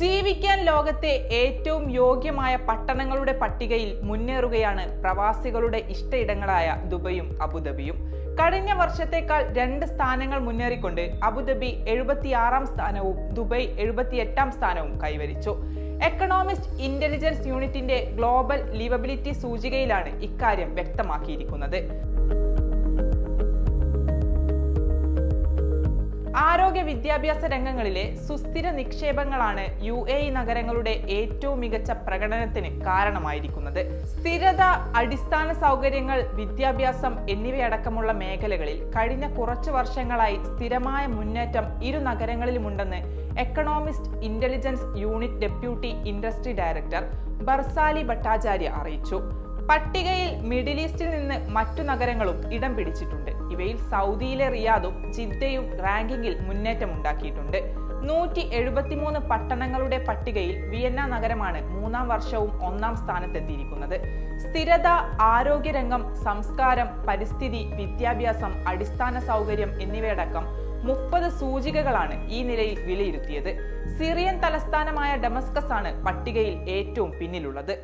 ജീവിക്കാൻ ലോകത്തെ ഏറ്റവും യോഗ്യമായ പട്ടണങ്ങളുടെ പട്ടികയിൽ മുന്നേറുകയാണ് പ്രവാസികളുടെ ഇഷ്ടയിടങ്ങളായ ദുബൈയും അബുദാബിയും. കഴിഞ്ഞ വർഷത്തേക്കാൾ രണ്ട് സ്ഥാനങ്ങൾ മുന്നേറിക്കൊണ്ട് അബുദാബി എഴുപത്തിയാറാം സ്ഥാനവും ദുബൈ എഴുപത്തിയെട്ടാം സ്ഥാനവും കൈവരിച്ചു. എക്കണോമിസ്റ്റ് ഇന്റലിജൻസ് യൂണിറ്റിന്റെ ഗ്ലോബൽ ലിവബിലിറ്റി സൂചികയിലാണ് ഇക്കാര്യം വ്യക്തമാക്കിയിരിക്കുന്നത്. ആരോഗ്യ വിദ്യാഭ്യാസ രംഗങ്ങളിലെ സുസ്ഥിര നിക്ഷേപങ്ങളാണ് യു എ നഗരങ്ങളുടെ ഏറ്റവും മികച്ച പ്രകടനത്തിന് കാരണമായിരിക്കുന്നത്. സ്ഥിരത അടിസ്ഥാന സൗകര്യങ്ങൾ വിദ്യാഭ്യാസം എന്നിവയടക്കമുള്ള മേഖലകളിൽ കഴിഞ്ഞ കുറച്ചു വർഷങ്ങളായി സ്ഥിരമായ മുന്നേറ്റം ഇരു നഗരങ്ങളിലുമുണ്ടെന്ന് Economist Intelligence Unit deputy industry director ബർസാലി Bhattacharya അറിയിച്ചു. പട്ടികയിൽ മിഡിൽ ഈസ്റ്റിൽ നിന്ന് മറ്റു നഗരങ്ങളും ഇടം പിടിച്ചിട്ടുണ്ട്. ഇവയിൽ സൗദിയിലെ റിയാദും ജിദ്ദയും റാങ്കിങ്ങിൽ മുന്നേറ്റമുണ്ടാക്കിയിട്ടുണ്ട് നൂറ്റി എഴുപത്തിമൂന്ന് പട്ടണങ്ങളുടെ പട്ടികയിൽ വിയന്ന നഗരമാണ് മൂന്നാം വർഷവും ഒന്നാം സ്ഥാനത്തെത്തിയിരിക്കുന്നത്. സ്ഥിരത ആരോഗ്യരംഗം സംസ്കാരം പരിസ്ഥിതി വിദ്യാഭ്യാസം അടിസ്ഥാന സൗകര്യം എന്നിവയടക്കം മുപ്പത് സൂചികകളാണ് ഈ നിലയിൽ വിലയിരുത്തിയത്. സിറിയൻ തലസ്ഥാനമായ ഡെമസ്കസ് ആണ് പട്ടികയിൽ ഏറ്റവും പിന്നിലുള്ളത്.